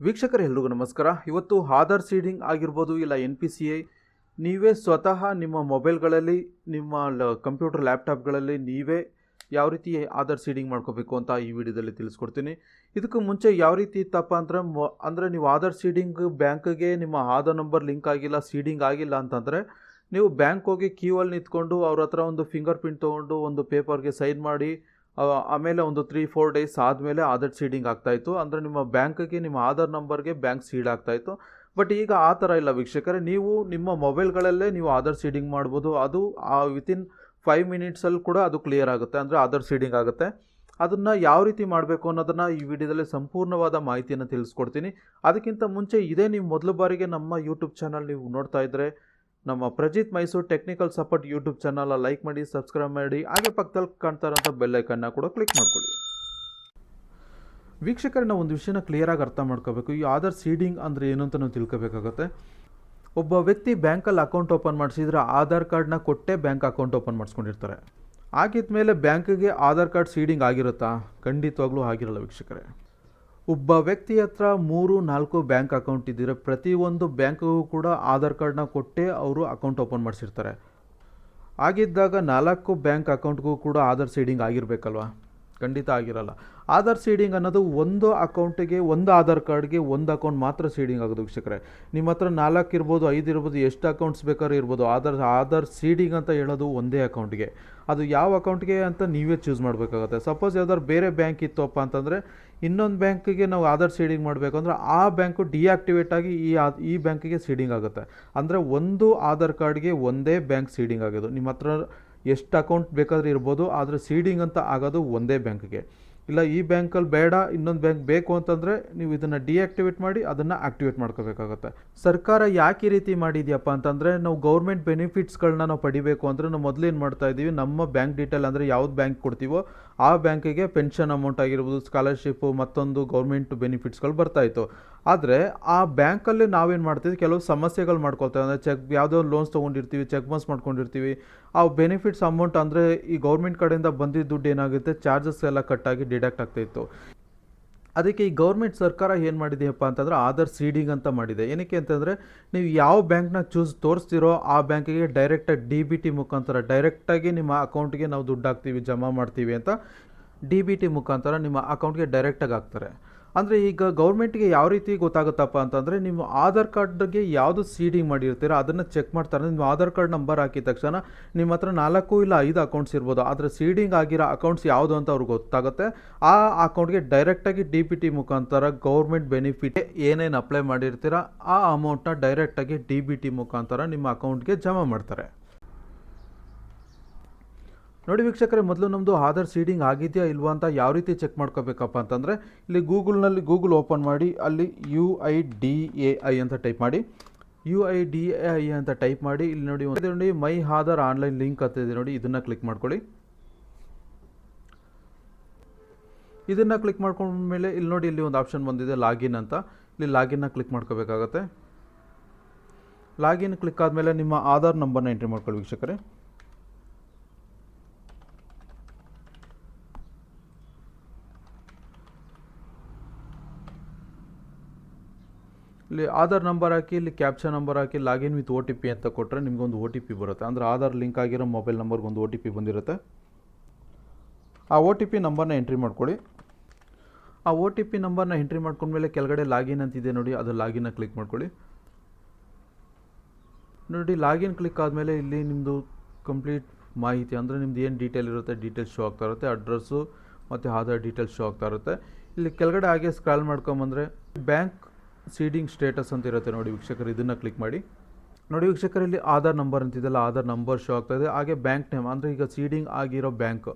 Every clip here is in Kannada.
ವೀಕ್ಷಕರು, ಎಲ್ರಿಗೂ ನಮಸ್ಕಾರ. ಇವತ್ತು ಆಧಾರ್ ಸೀಡಿಂಗ್ ಆಗಿರ್ಬೋದು, ಇಲ್ಲ ಎನ್ ಪಿ ಸಿ ಐ ನೀವೇ ಸ್ವತಃ ನಿಮ್ಮ ಮೊಬೈಲ್ಗಳಲ್ಲಿ, ನಿಮ್ಮ ಲ ಕಂಪ್ಯೂಟರ್ ಲ್ಯಾಪ್ಟಾಪ್ಗಳಲ್ಲಿ ನೀವೇ ಯಾವ ರೀತಿ ಆಧಾರ್ ಸೀಡಿಂಗ್ ಮಾಡ್ಕೋಬೇಕು ಅಂತ ಈ ವಿಡಿಯೋದಲ್ಲಿ ತಿಳಿಸ್ಕೊಡ್ತೀನಿ. ಇದಕ್ಕೂ ಮುಂಚೆ ಯಾವ ರೀತಿ ಇತ್ತಪ್ಪ ಅಂದರೆ, ಮೊ, ಅಂದರೆ ನೀವು ಆಧಾರ್ ಸೀಡಿಂಗ್ ಬ್ಯಾಂಕ್ಗೆ ನಿಮ್ಮ ಆಧಾರ್ ನಂಬರ್ ಲಿಂಕ್ ಆಗಿಲ್ಲ, ಸೀಡಿಂಗ್ ಆಗಿಲ್ಲ ಅಂತಂದರೆ, ನೀವು ಬ್ಯಾಂಕ್ ಹೋಗಿ ಕ್ಯೂ ಅಲ್ಲಿ ನಿಂತ್ಕೊಂಡು ಅವ್ರ ಹತ್ರ ಒಂದು ಫಿಂಗರ್ ಪ್ರಿಂಟ್ ತೊಗೊಂಡು ಒಂದು ಪೇಪರ್ಗೆ ಸೈನ್ ಮಾಡಿ ಆಮೇಲೆ ಒಂದು ತ್ರೀ ಫೋರ್ ಡೇಸ್ ಆದಮೇಲೆ ಆಧಾರ್ ಸೀಡಿಂಗ್ ಆಗ್ತಾಯಿತ್ತು ಅಂದರೆ ನಿಮ್ಮ ಬ್ಯಾಂಕಿಗೆ ನಿಮ್ಮ ಆಧಾರ್ ನಂಬರ್ಗೆ ಬ್ಯಾಂಕ್ ಸೀಡ್ ಆಗ್ತಾಯಿತ್ತು ಬಟ್ ಈಗ ಆ ಥರ ಇಲ್ಲ ವೀಕ್ಷಕರೇ. ನೀವು ನಿಮ್ಮ ಮೊಬೈಲ್ಗಳಲ್ಲೇ ನೀವು ಆಧಾರ್ ಸೀಡಿಂಗ್ ಮಾಡ್ಬೋದು. ಅದು, ಆ ವಿತಿನ್ ಫೈವ್ ಮಿನಿಟ್ಸಲ್ಲಿ ಕೂಡ ಅದು ಕ್ಲಿಯರ್ ಆಗುತ್ತೆ. ಅಂದರೆ ಆಧಾರ್ ಸೀಡಿಂಗ್ ಆಗುತ್ತೆ. ಅದನ್ನು ಯಾವ ರೀತಿ ಮಾಡಬೇಕು ಅನ್ನೋದನ್ನು ಈ ವಿಡಿಯೋದಲ್ಲಿ ಸಂಪೂರ್ಣವಾದ ಮಾಹಿತಿಯನ್ನು ತಿಳಿಸ್ಕೊಡ್ತೀನಿ. ಅದಕ್ಕಿಂತ ಮುಂಚೆ ಇದೇ ನೀವು ಮೊದಲ ಬಾರಿಗೆ ನಮ್ಮ ಯೂಟ್ಯೂಬ್ ಚಾನಲ್ ನೀವು ನೋಡ್ತಾ ಇದ್ದರೆ ನಮ್ಮ Prajith Mysuru technical support YouTube channel like ಮಾಡಿ, ಸಬ್ಸ್ಕ್ರೈಬ್ ಮಾಡಿ, ಹಾಗೆ ಪಕ್ಕದಲ್ಲಿ ಕಾಣ್ತಾ ಇರೋಂಥ ಬೆಲ್ಲೈಕನ್ನ ಕೂಡ ಕ್ಲಿಕ್ ಮಾಡ್ಕೊಳ್ಳಿ. ವೀಕ್ಷಕರನ್ನ ಒಂದು ವಿಷಯನ ಕ್ಲಿಯರಾಗಿ ಅರ್ಥ ಮಾಡ್ಕೋಬೇಕು. ಈ ಆಧಾರ್ ಸೀಡಿಂಗ್ ಅಂದರೆ ಏನು ಅಂತ ನಾವು ತಿಳ್ಕೋಬೇಕಾಗತ್ತೆ. ಒಬ್ಬ ವ್ಯಕ್ತಿ ಬ್ಯಾಂಕಲ್ಲಿ ಅಕೌಂಟ್ ಓಪನ್ ಮಾಡಿಸಿದ್ರೆ ಆಧಾರ್ ಕಾರ್ಡ್ನ ಕೊಟ್ಟೆ ಬ್ಯಾಂಕ್ ಅಕೌಂಟ್ ಓಪನ್ ಮಾಡಿಸ್ಕೊಂಡಿರ್ತಾರೆ. ಆಗಿದ್ಮೇಲೆ ಬ್ಯಾಂಕಿಗೆ ಆಧಾರ್ ಕಾರ್ಡ್ ಸೀಡಿಂಗ್ ಆಗಿರುತ್ತಾ? ಖಂಡಿತವಾಗ್ಲೂ ಆಗಿರಲ್ಲ ವೀಕ್ಷಕರೇ. ಒಬ್ಬ ವ್ಯಕ್ತಿ ಹತ್ರ ಮೂರು, ನಾಲ್ಕು ಬ್ಯಾಂಕ್ ಅಕೌಂಟ್ ಇದ್ದರೆ ಪ್ರತಿಯೊಂದು ಬ್ಯಾಂಕಿಗೂ ಕೂಡ ಆಧಾರ್ ಕಾರ್ಡ್ನ ಕೊಟ್ಟೇ ಅವರು ಅಕೌಂಟ್ ಓಪನ್ ಮಾಡಿಸಿರ್ತಾರೆ. ಆಗಿದ್ದಾಗ ನಾಲ್ಕು ಬ್ಯಾಂಕ್ ಅಕೌಂಟ್ಗೂ ಕೂಡ ಆಧಾರ್ ಸೀಡಿಂಗ್ ಆಗಿರಬೇಕಲ್ವಾ? ಖಂಡಿತ ಆಗಿರಲ್ಲ. ಆಧಾರ್ ಸೀಡಿಂಗ್ ಅನ್ನೋದು ಒಂದು ಅಕೌಂಟಿಗೆ, ಒಂದು ಆಧಾರ್ ಕಾರ್ಡ್ಗೆ ಒಂದು ಅಕೌಂಟ್ ಮಾತ್ರ ಸೀಡಿಂಗ್ ಆಗೋದು ವೀಕ್ಷಕರೆ. ನಿಮ್ಮ ಹತ್ರ ನಾಲ್ಕು ಇರ್ಬೋದು, ಐದು ಇರ್ಬೋದು, ಎಷ್ಟು ಅಕೌಂಟ್ಸ್ ಬೇಕಾದ್ರೂ ಇರ್ಬೋದು, ಆಧಾರ್ ಆಧಾರ್ ಸೀಡಿಂಗ್ ಅಂತ ಹೇಳೋದು ಒಂದೇ ಅಕೌಂಟ್ಗೆ. ಅದು ಯಾವ ಅಕೌಂಟ್ಗೆ ಅಂತ ನೀವೇ ಚೂಸ್ ಮಾಡಬೇಕಾಗುತ್ತೆ. ಸಪೋಸ್ ಯಾವ್ದಾದ್ರು ಬೇರೆ ಬ್ಯಾಂಕ್ ಇತ್ತಪ್ಪ ಅಂತಂದರೆ, ಇನ್ನೊಂದು ಬ್ಯಾಂಕಿಗೆ ನಾವು ಆಧಾರ್ ಸೀಡಿಂಗ್ ಮಾಡಬೇಕು ಅಂದರೆ ಆ ಬ್ಯಾಂಕು ಡಿಆಕ್ಟಿವೇಟ್ ಆಗಿ ಈ ಈ ಬ್ಯಾಂಕಿಗೆ ಸೀಡಿಂಗ್ ಆಗುತ್ತೆ. ಅಂದರೆ ಒಂದು ಆಧಾರ್ ಕಾರ್ಡ್ಗೆ ಒಂದೇ ಬ್ಯಾಂಕ್ ಸೀಡಿಂಗ್ ಆಗೋದು ನಿಮ್ಮ ಹತ್ರ ಎಷ್ಟು ಅಕೌಂಟ್ ಬೇಕಾದರೂ ಇರ್ಬೋದು, ಆದರೆ ಸೀಡಿಂಗ್ ಅಂತ ಆಗೋದು ಒಂದೇ ಬ್ಯಾಂಕ್ಗೆ. ಇಲ್ಲ, ಈ ಬ್ಯಾಂಕಲ್ಲಿ ಬೇಡ, ಇನ್ನೊಂದು ಬ್ಯಾಂಕ್ ಬೇಕು ಅಂತಂದರೆ ನೀವು ಇದನ್ನು ಡಿಆಕ್ಟಿವೇಟ್ ಮಾಡಿ ಅದನ್ನು ಆಕ್ಟಿವೇಟ್ ಮಾಡ್ಕೋಬೇಕಾಗುತ್ತೆ. ಸರ್ಕಾರ ಯಾಕೆ ಈ ರೀತಿ ಮಾಡಿದ್ಯಪ್ಪ ಅಂತಂದರೆ, ನಾವು ಗೌರ್ಮೆಂಟ್ ಬೆನಿಫಿಟ್ಸ್ಗಳನ್ನ ನಾವು ಪಡಿಬೇಕು ಅಂದರೆ ನಾವು ಮೊದಲು ಏನು ಮಾಡ್ತಾ ಇದ್ದೀವಿ ನಮ್ಮ ಬ್ಯಾಂಕ್ ಡೀಟೇಲ್ ಅಂದರೆ ಯಾವ್ದು ಬ್ಯಾಂಕ್ ಕೊಡ್ತೀವೋ ಆ ಬ್ಯಾಂಕಿಗೆ ಪೆನ್ಷನ್ ಅಮೌಂಟ್ ಆಗಿರ್ಬೋದು, ಸ್ಕಾಲರ್ಶಿಪ್ಪು, ಮತ್ತೊಂದು ಗೌರ್ಮೆಂಟ್ ಬೆನಿಫಿಟ್ಸ್ಗಳು ಬರ್ತಾಯಿತ್ತು ಆದರೆ ಆ ಬ್ಯಾಂಕಲ್ಲಿ ನಾವೇನು ಮಾಡ್ತೀವಿ? ಕೆಲವು ಸಮಸ್ಯೆಗಳು ಮಾಡ್ಕೊಳ್ತೇವೆ. ಅಂದರೆ ಚೆಕ್ ಯಾವುದೋ ಲೋನ್ಸ್ ತೊಗೊಂಡಿರ್ತೀವಿ, ಚೆಕ್ ಬೌನ್ಸ್ ಮಾಡ್ಕೊಂಡಿರ್ತೀವಿ. ಆ ಬೆನಿಫಿಟ್ಸ್ ಅಮೌಂಟ್ ಅಂದರೆ ಈ ಗೌರ್ಮೆಂಟ್ ಕಡೆಯಿಂದ ಬಂದಿದ್ದ ದುಡ್ಡು ಏನಾಗುತ್ತೆ? ಚಾರ್ಜಸ್ ಎಲ್ಲ ಕಟ್ಟಾಗಿ ಡಿಡಕ್ಟ್ ಆಗ್ತಾಯಿತ್ತು ಅದಕ್ಕೆ ಈ ಗೌರ್ಮೆಂಟ್ ಸರ್ಕಾರ ಏನು ಮಾಡಿದೆಯಪ್ಪ ಅಂತಂದರೆ ಆಧಾರ್ ಸೀಡಿಂಗ್ ಅಂತ ಮಾಡಿದೆ. ಏನಕ್ಕೆ ಅಂತಂದರೆ ನೀವು ಯಾವ ಬ್ಯಾಂಕ್ನ ಚೂಸ್ ತೋರಿಸ್ತಿರೋ ಆ ಬ್ಯಾಂಕಿಗೆ ಡೈರೆಕ್ಟಾಗಿ ಡಿ ಬಿ ಟಿ ಮುಖಾಂತರ ಡೈರೆಕ್ಟಾಗಿ ನಿಮ್ಮ ಅಕೌಂಟ್ಗೆ ನಾವು ದುಡ್ಡು ಹಾಕ್ತೀವಿ, ಜಮಾ ಮಾಡ್ತೀವಿ ಅಂತ ಡಿ ಬಿ ಟಿ ಮುಖಾಂತರ ನಿಮ್ಮ ಅಕೌಂಟ್ಗೆ ಡೈರೆಕ್ಟಾಗಿ ಹಾಕ್ತಾರೆ. ಅಂದರೆ ಈಗ ಗೌರ್ಮೆಂಟ್ಗೆ ಯಾವ ರೀತಿ ಗೊತ್ತಾಗುತ್ತಪ್ಪ ಅಂತಂದರೆ ನಿಮ್ಮ ಆಧಾರ್ ಕಾರ್ಡ್ಗೆ ಯಾವುದು ಸೀಡಿಂಗ್ ಮಾಡಿರ್ತೀರ ಅದನ್ನು ಚೆಕ್ ಮಾಡ್ತಾರೆ. ನಿಮ್ಮ ಆಧಾರ್ ಕಾರ್ಡ್ ನಂಬರ್ ಹಾಕಿದ ತಕ್ಷಣ ನಿಮ್ಮ ಹತ್ರ ನಾಲ್ಕು ಇಲ್ಲ ಐದು ಅಕೌಂಟ್ಸ್ ಇರ್ಬೋದು. ಆದರೆ ಸೀಡಿಂಗ್ ಆಗಿರೋ ಅಕೌಂಟ್ಸ್ ಯಾವುದು ಅಂತ ಅವ್ರಿಗೆ ಗೊತ್ತಾಗುತ್ತೆ. ಆ ಅಕೌಂಟ್ಗೆ ಡೈರೆಕ್ಟಾಗಿ ಡಿ ಪಿ ಟಿ ಮುಖಾಂತರ ಗೌರ್ಮೆಂಟ್ ಬೆನಿಫಿಟ್ ಏನೇನು ಅಪ್ಲೈ ಮಾಡಿರ್ತೀರ, ಆ ಅಮೌಂಟ್ನ ಡೈರೆಕ್ಟಾಗಿ ಡಿ ಬಿ ಟಿ ಮುಖಾಂತರ ನಿಮ್ಮ ಅಕೌಂಟ್ಗೆ ಜಮಾ ಮಾಡ್ತಾರೆ. ನೋಡಿ ವೀಕ್ಷಕರೇ, ಮೊದಲು ನಮ್ಮದು ಆಧಾರ್ ಸೀಡಿಂಗ್ ಆಗಿದೆಯಾ ಇಲ್ವಾ ಅಂತ ಯಾವ ರೀತಿ ಚೆಕ್ ಮಾಡ್ಕೋಬೇಕಪ್ಪ ಅಂತಂದರೆ, ಇಲ್ಲಿ ಗೂಗಲ್ನಲ್ಲಿ ಗೂಗಲ್ ಓಪನ್ ಮಾಡಿ, ಅಲ್ಲಿ U I D A I ಅಂತ ಟೈಪ್ ಮಾಡಿ U I D A I ಅಂತ ಟೈಪ್ ಮಾಡಿ, ಇಲ್ಲಿ ನೋಡಿ ಒಂದು ನೋಡಿ ಮೈ ಆಧಾರ್ ಆನ್ಲೈನ್ ಲಿಂಕ್ ಅಂತ ಇದೆ ನೋಡಿ, ಇದನ್ನು ಕ್ಲಿಕ್ ಮಾಡ್ಕೊಳ್ಳಿ. ಇದನ್ನು ಕ್ಲಿಕ್ ಮಾಡ್ಕೊಂಡ್ಮೇಲೆ ಇಲ್ಲಿ ನೋಡಿ, ಇಲ್ಲಿ ಒಂದು ಆಪ್ಷನ್ ಬಂದಿದೆ, ಲಾಗಿನ್ ಅಂತ. ಇಲ್ಲಿ ಲಾಗಿನ್ನ ಕ್ಲಿಕ್ ಮಾಡ್ಕೋಬೇಕಾಗತ್ತೆ. ಲಾಗಿನ್ ಕ್ಲಿಕ್ ಆದಮೇಲೆ ನಿಮ್ಮ ಆಧಾರ್ ನಂಬರ್ನ ಎಂಟ್ರಿ ಮಾಡ್ಕೊಳ್ಳಿ ವೀಕ್ಷಕರೇ. ಇಲ್ಲಿ ಆಧಾರ್ ನಂಬರ್ ಹಾಕಿ, ಇಲ್ಲಿ captcha number hockey login with O T P ಅಂತ ಕೊಟ್ಟರೆ ನಿಮ್ಗೊಂದು ಓ ಟಿ ಪಿ ಬರುತ್ತೆ. ಅಂದರೆ ಆಧಾರ್ ಲಿಂಕ್ ಆಗಿರೋ ಮೊಬೈಲ್ ನಂಬರ್ಗೆ ಒಂದು ಓ ಟಿ ಪಿ ಬಂದಿರುತ್ತೆ. ಆ ಓ ಟಿ ಪಿ ನಂಬರ್ನ ಎಂಟ್ರಿ ಮಾಡ್ಕೊಳ್ಳಿ. ಆ ಓ ಟಿ ಪಿ ನಂಬರ್ನ ಎಂಟ್ರಿ ಮಾಡ್ಕೊಂಡ್ಮೇಲೆ ಕೆಳಗಡೆ ಲಾಗಿನ್ ಅಂತಿದೆ ನೋಡಿ ಅದು ಲಾಗಿನ್ನ ಕ್ಲಿಕ್ ಮಾಡ್ಕೊಳ್ಳಿ. ನೋಡಿ ಲಾಗಿನ್ ಕ್ಲಿಕ್ ಆದಮೇಲೆ ಇಲ್ಲಿ ನಿಮ್ಮದು ಕಂಪ್ಲೀಟ್ ಮಾಹಿತಿ, ಅಂದರೆ ನಿಮ್ದು ಏನು ಡೀಟೇಲ್ ಇರುತ್ತೆ ಡೀಟೇಲ್ಸ್ ಶೋ ಆಗ್ತಾ ಇರುತ್ತೆ ಅಡ್ರೆಸ್ಸು ಮತ್ತು ಆಧಾರ್ ಡೀಟೇಲ್ಸ್ ಶೋ ಆಗ್ತಾ ಇರುತ್ತೆ. ಇಲ್ಲಿ ಕೆಳಗಡೆ ಹಾಗೆ ಸ್ಕ್ರಾಲ್ ಮಾಡ್ಕೊಂಬಂದರೆ ಬ್ಯಾಂಕ್ ಸೀಡಿಂಗ್ ಸ್ಟೇಟಸ್ ಅಂತ ಇರುತ್ತೆ ನೋಡಿ ವೀಕ್ಷಕರು, ಇದನ್ನು ಕ್ಲಿಕ್ ಮಾಡಿ. ನೋಡಿ ವೀಕ್ಷಕರಲ್ಲಿ ಆಧಾರ್ ನಂಬರ್ ಅಂತಿದೆಲ್ಲ ಆಧಾರ್ ನಂಬರ್ ಶೋ ಆಗ್ತಾ ಇದೆ. ಹಾಗೆ ಬ್ಯಾಂಕ್ ನೇಮ್ ಅಂದರೆ ಈಗ ಸೀಡಿಂಗ್ ಆಗಿರೋ ಬ್ಯಾಂಕ್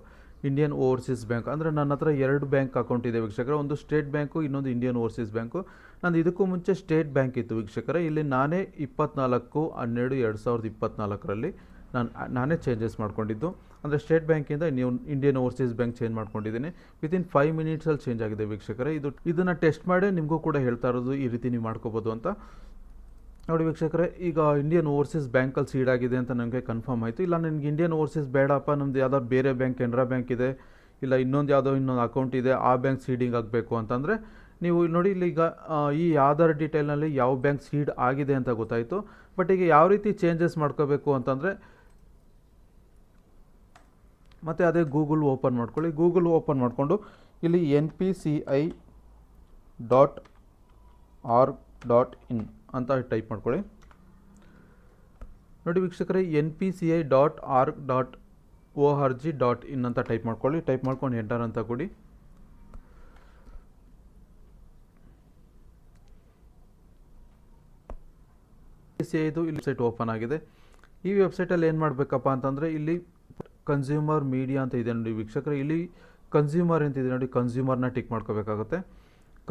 ಇಂಡಿಯನ್ ಓವರ್ಸೀಸ್ ಬ್ಯಾಂಕ್ ಅಂದರೆ ನನ್ನ ಹತ್ರ ಎರಡು ಬ್ಯಾಂಕ್ ಅಕೌಂಟ್ ಇದೆ ವೀಕ್ಷಕರ. ಒಂದು ಸ್ಟೇಟ್ ಬ್ಯಾಂಕು ಇನ್ನೊಂದು ಇಂಡಿಯನ್ ಓವರ್ಸೀಸ್ ಬ್ಯಾಂಕು ನಾನು ಇದಕ್ಕೂ ಮುಂಚೆ ಸ್ಟೇಟ್ ಬ್ಯಾಂಕ್ ಇತ್ತು ವೀಕ್ಷಕರ. ಇಲ್ಲಿ ನಾನೇ ಇಪ್ಪತ್ನಾಲ್ಕು, ಹನ್ನೆರಡು, ಎರಡು ಸಾವಿರದ ಇಪ್ಪತ್ನಾಲ್ಕರಲ್ಲಿ ನಾನು, ನಾನೇ ಚೇಂಜಸ್ ಮಾಡ್ಕೊಂಡಿದ್ದು. ಅಂದರೆ ಸ್ಟೇಟ್ ಬ್ಯಾಂಕಿಂದ ನೀವು ಇಂಡಿಯನ್ ಓವರ್ಸೀಸ್ ಬ್ಯಾಂಕ್ ಚೇಂಜ್ ಮಾಡ್ಕೊಂಡಿದ್ದೀನಿ. ವಿತಿನ್ ಫೈವ್ ಮಿನಿಟ್ಸಲ್ಲಿ ಚೇಂಜ್ ಆಗಿದೆ ವೀಕ್ಷಕರೇ. ಇದು ಇದನ್ನು ಟೆಸ್ಟ್ ಮಾಡಿ ನಿಮಗೂ ಕೂಡ ಹೇಳ್ತಾ ಇರೋದು ಈ ರೀತಿ ನೀವು ಮಾಡ್ಕೋಬೋದು ಅಂತ. ನೋಡಿ ವೀಕ್ಷಕರೇ, ಈಗ ಇಂಡಿಯನ್ ಓವರ್ಸೀಸ್ ಬ್ಯಾಂಕಲ್ಲಿ ಸೀಡ್ ಆಗಿದೆ ಅಂತ ನನಗೆ ಕನ್ಫರ್ಮ್ ಆಯಿತು. ಇಲ್ಲ ನನಗೆ ಇಂಡಿಯನ್ ಓವರ್ಸೀಸ್ ಬೇಡಪ್ಪ ನಮ್ಮದು ಯಾವ್ದಾದ್ರು ಬೇರೆ ಬ್ಯಾಂಕ್, ಕೆನರಾ ಬ್ಯಾಂಕ್ ಇದೆ. ಇಲ್ಲ, ಇನ್ನೊಂದು ಯಾವುದೋ ಇನ್ನೊಂದು ಅಕೌಂಟ್ ಇದೆ, ಆ ಬ್ಯಾಂಕ್ ಸೀಡಿಂಗ್ ಆಗಬೇಕು ಅಂತಂದರೆ ನೀವು ನೋಡಿ ಇಲ್ಲಿ ಈಗ ಈ ಆಧಾರ್ ಡೀಟೇಲ್ನಲ್ಲಿ ಯಾವ ಬ್ಯಾಂಕ್ ಸೀಡ್ ಆಗಿದೆ ಅಂತ ಗೊತ್ತಾಯಿತು. ಬಟ್ ಈಗ ಯಾವ ರೀತಿ ಚೇಂಜಸ್ ಮಾಡ್ಕೋಬೇಕು ಅಂತಂದರೆ ಮತ್ತು ಅದೇ ಗೂಗಲ್ ಓಪನ್ ಮಾಡ್ಕೊಳ್ಳಿ. ಗೂಗಲ್ ಓಪನ್ ಮಾಡಿಕೊಂಡು ಇಲ್ಲಿ N P C I dot R dot in ಅಂತ ಟೈಪ್ ಮಾಡ್ಕೊಳ್ಳಿ. ನೋಡಿ ವೀಕ್ಷಕರೇ N P C I dot R dot O R G dot in ಅಂತ ಟೈಪ್ ಮಾಡ್ಕೊಳ್ಳಿ. ಟೈಪ್ ಮಾಡ್ಕೊಂಡು ಎಂಟರ್ ಅಂತ ಕೊಡಿ. ಸಿ ಐದು ಇಲ್ಲಿ ವೆಬ್ಸೈಟ್ ಓಪನ್ ಆಗಿದೆ. ಈ ವೆಬ್ಸೈಟಲ್ಲಿ ಏನು ಮಾಡಬೇಕಪ್ಪ ಅಂತಂದರೆ ಇಲ್ಲಿ ಕನ್ಸ್ಯೂಮರ್ ಮೀಡಿಯಾ ಅಂತ ಇದೆ ನೋಡಿ ವೀಕ್ಷಕರು. ಇಲ್ಲಿ ಕನ್ಸ್ಯೂಮರ್ ಅಂತ ಇದೆ ನೋಡಿ ಕನ್ಸ್ಯೂಮರ್ನ ಟಿಕ್ ಮಾಡ್ಕೋಬೇಕಾಗುತ್ತೆ.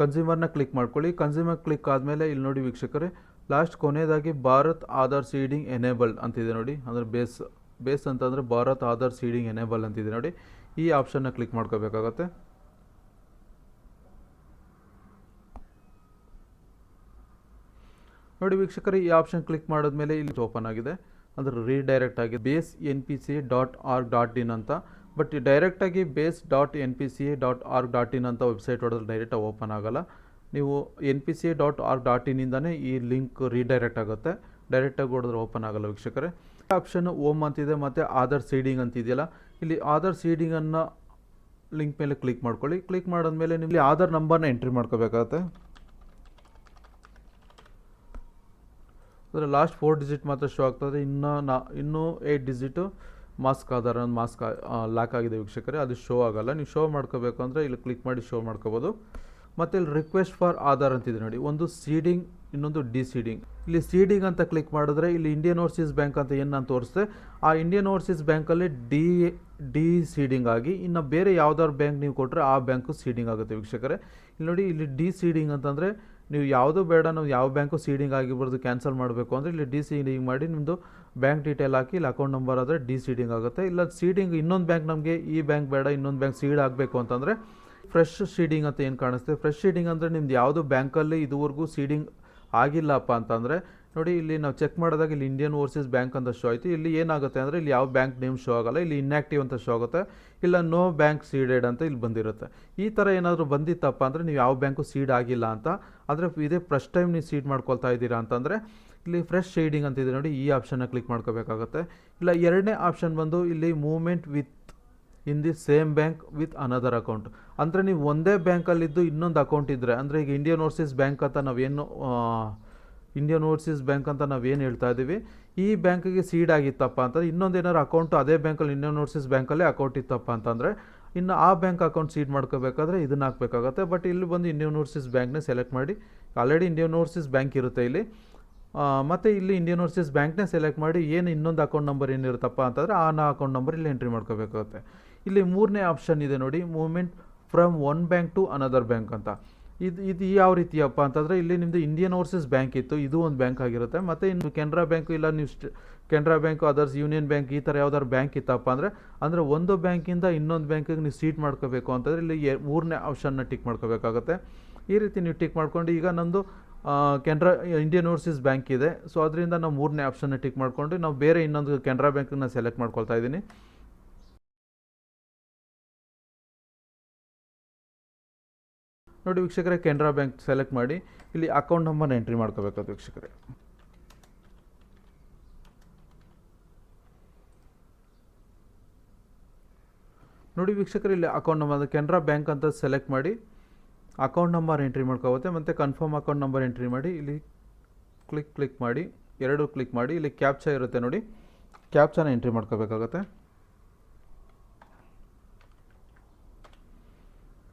ಕನ್ಸ್ಯೂಮರ್ನ ಕ್ಲಿಕ್ ಮಾಡ್ಕೊಳ್ಳಿ. ಕನ್ಸ್ಯೂಮರ್ ಕ್ಲಿಕ್ ಆದಮೇಲೆ ಇಲ್ಲಿ ನೋಡಿ ವೀಕ್ಷಕರೇ ಲಾಸ್ಟ್ ಕೊನೆಯದಾಗಿ ಭಾರತ್ ಆಧಾರ್ ಸೀಡಿಂಗ್ ಎನೇಬಲ್ಡ್ ಅಂತಿದೆ ನೋಡಿ. ಅಂದರೆ ಬೇಸ್ ಬೇಸ್ ಅಂತಂದರೆ ಭಾರತ್ ಆಧಾರ್ ಸೀಡಿಂಗ್ ಎನೇಬಲ್ ಅಂತಿದೆ ನೋಡಿ. ಈ ಆಪ್ಷನ್ನ ಕ್ಲಿಕ್ ಮಾಡ್ಕೋಬೇಕಾಗತ್ತೆ. ನೋಡಿ ವೀಕ್ಷಕರು, ಈ ಆಪ್ಷನ್ ಕ್ಲಿಕ್ ಮಾಡಿದ್ಮೇಲೆ ಇಲ್ಲಿ ಓಪನ್ ಆಗಿದೆ. ಅಂದರೆ ರೀಡೈರೆಕ್ಟ್ ಆಗಿ base N P C dot org dot in ಅಂತ. ಬಟ್ ಡೈರೆಕ್ಟಾಗಿ base dot N P C dot org dot in ಅಂತ ವೆಬ್ಸೈಟ್ ಹೊಡೆದ್ರೆ ಡೈರೆಕ್ಟಾಗಿ ಓಪನ್ ಆಗೋಲ್ಲ. ನೀವು N P C dot org dot ಇನ್ನಿಂದನೇ ಈ ಲಿಂಕ್ ರೀಡೈರೆಕ್ಟ್ ಆಗುತ್ತೆ. ಡೈರೆಕ್ಟಾಗಿ ಹೊಡೆದ್ರೆ ಓಪನ್ ಆಗೋಲ್ಲ ವೀಕ್ಷಕರೇ. ಆಪ್ಷನ್ ಓಮ್ ಅಂತಿದೆ ಮತ್ತು ಆಧಾರ್ ಸೀಡಿಂಗ್ ಅಂತಿದೆಯಲ್ಲ. ಇಲ್ಲಿ ಆಧಾರ್ ಸೀಡಿಂಗನ್ನು ಲಿಂಕ್ ಮೇಲೆ ಕ್ಲಿಕ್ ಮಾಡ್ಕೊಳ್ಳಿ. ಕ್ಲಿಕ್ ಮಾಡಿದ್ಮೇಲೆ ನಿಮಗೆ ಆಧಾರ್ ನಂಬರ್ನ ಎಂಟ್ರಿ ಮಾಡ್ಕೋಬೇಕಾಗತ್ತೆ. ಅದರ ಲಾಸ್ಟ್ ಫೋರ್ ಡಿಜಿಟ್ ಮಾತ್ರ ಶೋ ಆಗ್ತದೆ ಇನ್ನು ನಾ, ಇನ್ನೂ eight digit mask Aadhaar mask lock ಆಗಿದೆ ವೀಕ್ಷಕರೇ. ಅದು ಶೋ ಆಗಲ್ಲ. ನೀವು ಶೋ ಮಾಡ್ಕೋಬೇಕು ಅಂದರೆ ಇಲ್ಲಿ ಕ್ಲಿಕ್ ಮಾಡಿ ಶೋ ಮಾಡ್ಕೋಬೋದು. ಮತ್ತು ಇಲ್ಲಿ ರಿಕ್ವೆಸ್ಟ್ ಫಾರ್ ಆಧಾರ್ ಅಂತಿದೆ ನೋಡಿ. ಒಂದು ಸೀಡಿಂಗ್ ಇನ್ನೊಂದು ಡಿ ಸೀಡಿಂಗ್ ಇಲ್ಲಿ ಸೀಡಿಂಗ್ ಅಂತ ಕ್ಲಿಕ್ ಮಾಡಿದ್ರೆ ಇಲ್ಲಿ ಇಂಡಿಯನ್ ಓವರ್ಸೀಸ್ ಬ್ಯಾಂಕ್ ಅಂತ ಏನು ನಾನು ತೋರಿಸ್ದೆ. ಆ ಇಂಡಿಯನ್ ಓವರ್ಸೀಸ್ ಬ್ಯಾಂಕಲ್ಲಿ ಡಿ ಡಿ ಸೀಡಿಂಗ್ ಆಗಿ ಇನ್ನು ಬೇರೆ ಯಾವ್ದಾದ್ರು ಬ್ಯಾಂಕ್ ನೀವು ಕೊಟ್ಟರೆ ಆ ಬ್ಯಾಂಕು ಸೀಡಿಂಗ್ ಆಗುತ್ತೆ ವೀಕ್ಷಕರೇ. ಇಲ್ಲಿ ನೋಡಿ, ಇಲ್ಲಿ ಡಿ ಸೀಡಿಂಗ್ ಅಂತಂದರೆ ನೀವು ಯಾವುದು ಬೇಡ, ನಾವು ಯಾವ ಬ್ಯಾಂಕು ಸೀಡಿಂಗ್ ಆಗಿರ್ಬೋದು ಕ್ಯಾನ್ಸಲ್ ಮಾಡಬೇಕು ಅಂದರೆ ಇಲ್ಲಿ ಡಿ ಸೀಡಿಂಗ್ ಮಾಡಿ ನಿಮ್ಮದು ಬ್ಯಾಂಕ್ ಡೀಟೇಲ್ ಹಾಕಿ ಇಲ್ಲಿ ಅಕೌಂಟ್ ನಂಬರ್ ಆದರೆ ಡಿ ಸೀಡಿಂಗ್ ಆಗುತ್ತೆ. ಇಲ್ಲ ಸೀಡಿಂಗ್ ಇನ್ನೊಂದು ಬ್ಯಾಂಕ್ ನಮಗೆ ಈ ಬ್ಯಾಂಕ್ ಬೇಡ, ಇನ್ನೊಂದು ಬ್ಯಾಂಕ್ ಸೀಡ್ ಆಗಬೇಕು ಅಂತಂದರೆ ಫ್ರೆಶ್ ಸೀಡಿಂಗ್ ಅಂತ ಏನು ಕಾಣಿಸುತ್ತೆ ಫ್ರೆಶ್ ಸೀಡಿಂಗ್ ಅಂದರೆ ನಿಮ್ದು ಯಾವುದು ಬ್ಯಾಂಕಲ್ಲಿ ಇದುವರೆಗೂ ಸೀಡಿಂಗ್ ಆಗಿಲ್ಲಪ್ಪ ಅಂತಂದರೆ ನೋಡಿ, ಇಲ್ಲಿ ನಾವು ಚೆಕ್ ಮಾಡಿದಾಗ ಇಲ್ಲಿ ಇಂಡಿಯನ್ ಓವರ್ಸೀಸ್ ಬ್ಯಾಂಕ್ ಅಂತ ಶೋ ಆಯಿತು. ಇಲ್ಲಿ ಏನಾಗುತ್ತೆ ಅಂದರೆ, ಇಲ್ಲಿ ಯಾವ ಬ್ಯಾಂಕ್ ನೇಮ್ ಶೋ ಆಗಲ್ಲ, ಇಲ್ಲಿ ಇನ್ಆ್ಯಕ್ಟಿವ್ ಅಂತ ಶೋ ಆಗುತ್ತೆ. ಇಲ್ಲ ನೋ ಬ್ಯಾಂಕ್ ಸೀಡೆಡ್ ಅಂತ ಇಲ್ಲಿ ಬಂದಿರುತ್ತೆ. ಈ ಥರ ಏನಾದರೂ ಬಂದಿತ್ತಪ್ಪ ಅಂದರೆ, ನೀವು ಯಾವ ಬ್ಯಾಂಕು ಸೀಡ್ ಆಗಿಲ್ಲ ಅಂತ. ಆದರೆ, ಇದೇ ಫಸ್ಟ್ ಟೈಮ್ ನೀವು ಸೀಡ್ ಮಾಡ್ಕೊಳ್ತಾ ಇದ್ದೀರಾ ಅಂತಂದರೆ ಇಲ್ಲಿ ಫ್ರೆಶ್ ಶೇಡಿಂಗ್ ಅಂತಿದೆ ನೋಡಿ, ಈ ಆಪ್ಷನ್ನ ಕ್ಲಿಕ್ ಮಾಡ್ಕೋಬೇಕಾಗುತ್ತೆ. ಇಲ್ಲ, ಎರಡನೇ ಆಪ್ಷನ್ ಬಂದು ಇಲ್ಲಿ movement within the same bank with another account ಅಂದರೆ, ನೀವು ಒಂದೇ ಬ್ಯಾಂಕಲ್ಲಿದ್ದು ಇನ್ನೊಂದು ಅಕೌಂಟ್ ಇದ್ದರೆ ಅಂದರೆ ಈಗ ಇಂಡಿಯನ್ ಓವರ್ಸೀಸ್ ಬ್ಯಾಂಕ್ ಅಂತ ನಾವೇನು ಇಂಡಿಯನ್ ಓವರ್ಸೀಸ್ ಬ್ಯಾಂಕ್ ಅಂತ ನಾವೇನು ಹೇಳ್ತಾ ಇದ್ದೀವಿ ಈ ಬ್ಯಾಂಕಿಗೆ ಸೀಡ್ ಆಗಿತ್ತಪ್ಪ ಅಂತಂದ್ರೆ ಇನ್ನೊಂದು ಏನಾದ್ರು ಅಕೌಂಟು ಅದೇ ಬ್ಯಾಂಕಲ್ಲಿ ಇಂಡಿಯನ್ ಓವರ್ಸೀಸ್ ಬ್ಯಾಂಕಲ್ಲೇ ಅಕೌಂಟ್ ಇತ್ತಪ್ಪ ಅಂತಂದರೆ, ಇನ್ನು ಆ ಬ್ಯಾಂಕ್ ಅಕೌಂಟ್ ಸೀಡ್ ಮಾಡ್ಕೋಬೇಕಾದ್ರೆ ಇದನ್ನ ಹಾಕಬೇಕಾಗುತ್ತೆ. ಬಟ್ ಇಲ್ಲಿ ಬಂದು ಇಂಡಿಯನ್ ಓವರ್ಸೀಸ್ ಬ್ಯಾಂಕ್ನೇ ಸೆಲೆಕ್ಟ್ ಮಾಡಿ ಆಲ್ರೆಡಿ ಇಂಡಿಯನ್ ಓವರ್ಸೀಸ್ ಬ್ಯಾಂಕ್ ಇರುತ್ತೆ ಇಲ್ಲಿ. ಮತ್ತು ಮತ್ತೆ ಇಲ್ಲಿ ಇಂಡಿಯನ್ ಓವರ್ಸೀಸ್ ಬ್ಯಾಂಕ್ನೇ ಸೆಲೆಕ್ಟ್ ಮಾಡಿ ಏನು ಇನ್ನೊಂದು ಅಕೌಂಟ್ ನಂಬರ್ ಏನಿರುತ್ತಪ್ಪ ಅಂತಂದರೆ, ಆ ಅಕೌಂಟ್ ನಂಬರ್ ಇಲ್ಲಿ ಎಂಟ್ರಿ ಮಾಡ್ಕೋಬೇಕಾಗುತ್ತೆ. ಇಲ್ಲಿ ಮೂರನೇ ಆಪ್ಷನ್ ಇದೆ ನೋಡಿ movement from one bank to another bank ಅಂತ. ಇದು ಇದು ಯಾವ ರೀತಿಯಪ್ಪ ಅಂತಂದರೆ ಇಲ್ಲಿ ನಿಮ್ಮದು ಇಂಡಿಯನ್ ಓವರ್ಸೀಸ್ ಬ್ಯಾಂಕ್ ಇತ್ತು, ಇದು ಒಂದು ಬ್ಯಾಂಕ್ ಆಗಿರುತ್ತೆ. ಮತ್ತು ಇನ್ನು ಕೆನರಾ ಬ್ಯಾಂಕು ಇಲ್ಲ, ನೀವು ಸ್ಟ್ Canara bank others union bank ಈ ಥರ ಯಾವ್ದಾದ್ರು ಬ್ಯಾಂಕ್ ಇತ್ತಪ್ಪ ಅಂದರೆ ಅಂದರೆ ಒಂದು ಬ್ಯಾಂಕಿಂದ ಇನ್ನೊಂದು ಬ್ಯಾಂಕಿಗೆ ನೀವು ಸೀಟ್ ಮಾಡ್ಕೋಬೇಕು ಅಂತಂದರೆ ಇಲ್ಲಿ ಮೂರನೇ ಆಪ್ಷನ್ನ ಟಿಕ್ ಮಾಡ್ಕೋಬೇಕಾಗುತ್ತೆ. ಈ ರೀತಿ ನೀವು ಟಿಕ್ ಮಾಡ್ಕೊಂಡು ಈಗ ನಮ್ಮದು ಕೆನರಾ ಇಂಡಿಯನ್ ಓವರ್ಸೀಸ್ ಬ್ಯಾಂಕ್ ಇದೆ. ಸೊ ಅದರಿಂದ ನಾವು ಮೂರನೇ ಆಪ್ಷನ್ನ ಟಿಕ್ ಮಾಡ್ಕೊಂಡು ನಾವು ಬೇರೆ ಇನ್ನೊಂದು ಕೆನರಾ ಬ್ಯಾಂಕನ್ನ ಸೆಲೆಕ್ಟ್ ಮಾಡ್ಕೊಳ್ತಾ ಇದ್ದೀನಿ. ನೋಡಿ ವೀಕ್ಷಕರೇ, ಕೆನರಾ ಬ್ಯಾಂಕ್ ಸೆಲೆಕ್ಟ್ ಮಾಡಿ ಇಲ್ಲಿ ಅಕೌಂಟ್ ನಂಬರ್ನ ಎಂಟ್ರಿ ಮಾಡ್ಕೋಬೇಕಾಗುತ್ತೆ ವೀಕ್ಷಕರೇ. ನೋಡಿ ವೀಕ್ಷಕರು, ಇಲ್ಲಿ ಅಕೌಂಟ್ ನಂಬರ್ ಕೆನರಾ ಬ್ಯಾಂಕ್ ಅಂತ ಸೆಲೆಕ್ಟ್ ಮಾಡಿ ಅಕೌಂಟ್ ನಂಬರ್ ಎಂಟ್ರಿ ಮಾಡ್ಕೋಗುತ್ತೆ. ಮತ್ತು ಕನ್ಫರ್ಮ್ ಅಕೌಂಟ್ ನಂಬರ್ ಎಂಟ್ರಿ ಮಾಡಿ ಇಲ್ಲಿ ಕ್ಲಿಕ್ ಕ್ಲಿಕ್ ಮಾಡಿ, ಎರಡು ಕ್ಲಿಕ್ ಮಾಡಿ, ಇಲ್ಲಿ ಕ್ಯಾಪ್ಚಾ ಇರುತ್ತೆ ನೋಡಿ. ಕ್ಯಾಪ್ಚಾನ ಎಂಟ್ರಿ ಮಾಡ್ಕೋಬೇಕಾಗುತ್ತೆ.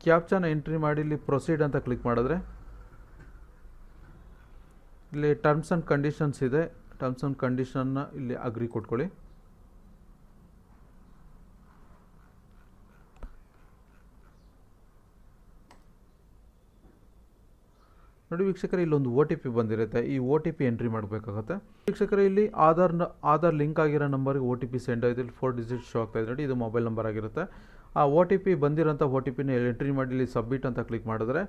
ಕ್ಯಾಪ್ಚಾನ ಎಂಟ್ರಿ ಮಾಡಿ ಇಲ್ಲಿ ಪ್ರೊಸೀಡ್ ಅಂತ ಕ್ಲಿಕ್ ಮಾಡಿದ್ರೆ ಇಲ್ಲಿ ಟರ್ಮ್ಸ್ ಆ್ಯಂಡ್ ಕಂಡೀಷನ್ಸ್ ಇದೆ. ಟರ್ಮ್ಸ್ ಆ್ಯಂಡ್ ಕಂಡೀಷನ್ನ ಇಲ್ಲಿ ಅಗ್ರಿ ಕೊಟ್ಕೊಳ್ಳಿ. ನೋಡಿ ವೀಕ್ಷಕರೇ, ಇಲ್ಲೊಂದು ಒ ಟಿ ಪಿ ಬಂದಿರುತ್ತೆ. ಈ ಒ ಟಿ ಪಿ ಎಂಟ್ರಿ ಮಾಡಬೇಕಾಗುತ್ತೆ. ವೀಕ್ಷಕರೇ, ಇಲ್ಲಿ ಆಧಾರ್ ಆಧಾರ್ ಲಿಂಕ್ ಆಗಿರೋ ನಂಬರ್ಗೆ ಒ ಟಿ ಪಿ ಸೆಂಡ್ ಆಯ್ತು. ಇಲ್ಲಿ ಫೋರ್ ಡಿಜಿಟ್ ಶೋ ಆಗ್ತಾ ಇದೆ. ನೋಡಿ, ಇದು ಮೊಬೈಲ್ ನಂಬರ್ ಆಗಿರುತ್ತೆ. ಆ ಒ ಟಿ ಪಿ ಬಂದಿರೋಂಥ ಒ ಟಿ ಪಿನ ಎಂಟ್ರಿ ಮಾಡಿ ಇಲ್ಲಿ ಸಬ್ಮಿಟ್ ಅಂತ ಕ್ಲಿಕ್ ಮಾಡಿದ್ರೆ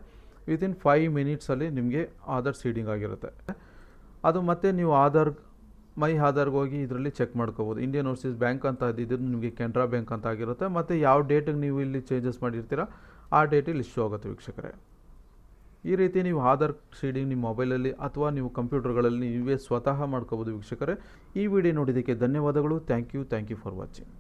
ವಿತಿನ್ ಫೈವ್ ಮಿನಿಟ್ಸಲ್ಲಿ ನಿಮಗೆ ಆಧಾರ್ ಸೀಡಿಂಗ್ ಆಗಿರುತ್ತೆ. ಅದು ಮತ್ತೆ ನೀವು ಆಧಾರ್, ಮೈ ಆಧಾರ್ಗೆ ಹೋಗಿ ಇದರಲ್ಲಿ ಚೆಕ್ ಮಾಡ್ಕೋಬೋದು. ಇಂಡಿಯನ್ ಓವರ್ಸೀಸ್ ಬ್ಯಾಂಕ್ ಅಂತ ಇದ್ದಿದ್ದು ನಿಮಗೆ ಕೆನರಾ ಬ್ಯಾಂಕ್ ಅಂತ ಆಗಿರುತ್ತೆ. ಮತ್ತು ಯಾವ ಡೇಟಿಗೆ ನೀವು ಇಲ್ಲಿ ಚೇಂಜಸ್ ಮಾಡಿರ್ತೀರ, ಆ ಡೇಟ್ ಇಲ್ಲಿ ಶೋ ಆಗುತ್ತೆ ವೀಕ್ಷಕರೇ. ಈ ರೀತಿ ನೀವು ಆಧಾರ್ ಸೀಡಿಂಗ್ ನಿಮ್ಮ ಮೊಬೈಲಲ್ಲಿ ಅಥವಾ ನೀವು ಕಂಪ್ಯೂಟರ್ಗಳಲ್ಲಿ ನೀವೇ ಸ್ವತಃ ಮಾಡ್ಕೋಬೋದು ವೀಕ್ಷಕರೇ. ಈ ವಿಡಿಯೋ ನೋಡಿದ್ದಕ್ಕೆ ಧನ್ಯವಾದಗಳು. Thank you thank you for watching